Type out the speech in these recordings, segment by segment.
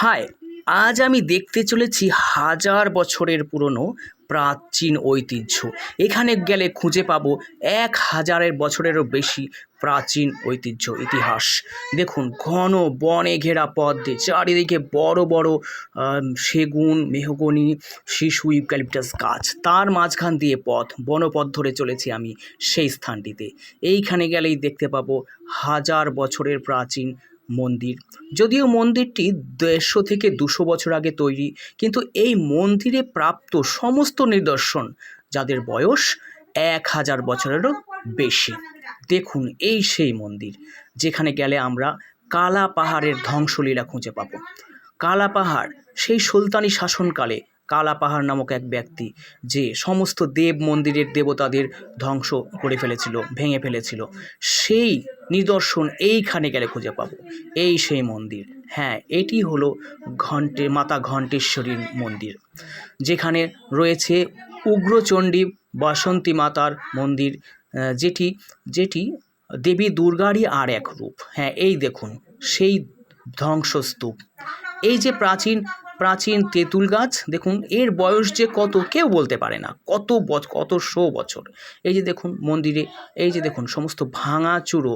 High আজ আমি দেখতে চলেছি হাজার বছরের পুরনো প্রাচীন ঐতিহ্য। এখানে গেলে খুঁজে পাবো এক হাজারের বছরেরও বেশি প্রাচীন ঐতিহ্য, ইতিহাস। দেখুন, ঘন বনে ঘেরা পথ দিয়ে চারিদিকে বড় বড় সেগুন, মেহগনি, শিশু ইউক্যালিপটাস গাছ। তার মাঝখান দিয়ে পথ, বনপথ ধরে চলেছি আমি সেই স্থানটিতে। এইখানে গেলেই দেখতে পাবো হাজার বছরের প্রাচীন মন্দির। যদিও মন্দিরটি দেড়শো থেকে দুশো বছর আগে তৈরি, কিন্তু এই মন্দিরে প্রাপ্ত সমস্ত নিদর্শন, যাদের বয়স এক হাজার বছরেরও বেশি। দেখুন এই সেই মন্দির, যেখানে গেলে আমরা কালা পাহাড়ের ধ্বংসলীলা খুঁজে পাবো। কালা পাহাড় সেই সুলতানি শাসনকালে কালা পাহাড় নামক এক ব্যক্তি যে সমস্ত দেব মন্দিরের দেবতাদের ধ্বংস করে ফেলেছিল, ভেঙে ফেলেছিল। সেই নিদর্শন এইখানে গেলে খুঁজে পাবো। এই সেই মন্দির। হ্যাঁ এটি হলো ঘণ্টে মাতা ঘণ্টেশ্বরীর মন্দির। যেখানে রয়েছে উগ্রচণ্ডী বাসন্তী মাতার মন্দির যেটি যেটি দেবী দুর্গারই আর এক রূপ। হ্যাঁ এই দেখুন, সেই ধ্বংসস্তূপ। এই যে প্রাচীন প্রাচীন তেঁতুল গাছ, দেখুন, এর বয়স যে কত কেউ বলতে পারে না। কত বছ, কত শো বছর। এই যে দেখুন মন্দিরে, এই যে দেখুন সমস্ত ভাঙা চূড়ো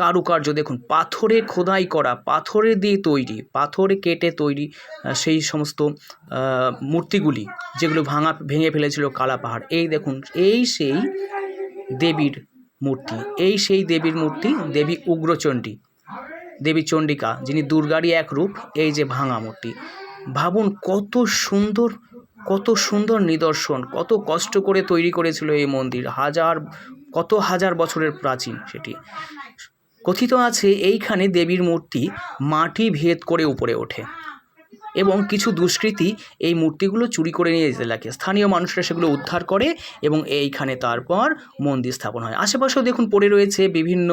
কারুকার্য, দেখুন, পাথরে খোদাই করা, পাথরে দিয়ে তৈরি, পাথরে কেটে তৈরি সেই সমস্ত মূর্তিগুলি যেগুলো ভাঙা, ভেঙে ফেলেছিল কালা পাহাড়। এই দেখুন, এই সেই দেবীর মূর্তি, এই সেই দেবীর মূর্তি, দেবী উগ্রচণ্ডী, দেবী চণ্ডিকা, যিনি দুর্গারই এক রূপ, এই যে ভাঙা মূর্তি। ভাবুন কত সুন্দর কত সুন্দর নিদর্শন, কত কষ্ট করে তৈরি করেছিল এই মন্দির, হাজার, কত হাজার বছরের প্রাচীন সেটি। কথিত আছে, এইখানে দেবীর মূর্তি মাটি ভেদ করে উপরে ওঠে। এবং কিছু দুষ্কৃতী এই মূর্তিগুলো চুরি করে নিয়ে যেতে লাগে। স্থানীয় মানুষরা সেগুলো উদ্ধার করে এবং এইখানে তারপর মন্দির স্থাপন হয়। আশেপাশেও দেখুন পড়ে রয়েছে বিভিন্ন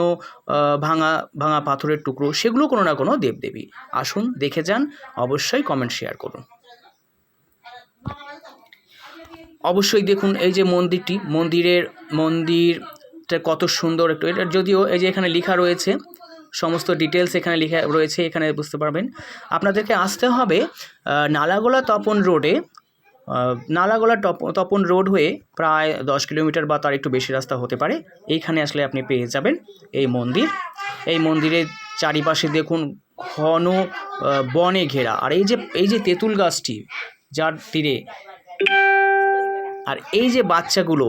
ভাঙা ভাঙা পাথরের টুকরো। সেগুলো কোনো না কোনো দেবদেবী। আসুন, দেখে যান, অবশ্যই কমেন্ট শেয়ার করুন। অবশ্যই দেখুন এই যে মন্দিরটি, মন্দিরের, মন্দিরটা কত সুন্দর একটু। এটা যদিও এই যে এখানে লেখা রয়েছে সমস্ত ডিটেলস এখানে লেখা রয়েছে, এখানে বুঝতে পারবেন। আপনাদেরকে আসতে হবে নালাগোলা তপন রোডে নালাগোলা তপন রোড হয়ে প্রায় দশ কিলোমিটার বা তার একটু বেশি রাস্তা হতে পারে। এইখানে আসলে আপনি পেয়ে যাবেন এই মন্দির। এই মন্দিরের চারিপাশে দেখুন ঘন বনে ঘেরা। আর এই যে এই যে তেঁতুল গাছটি, যার তীরে। আর এই যে বাচ্চাগুলো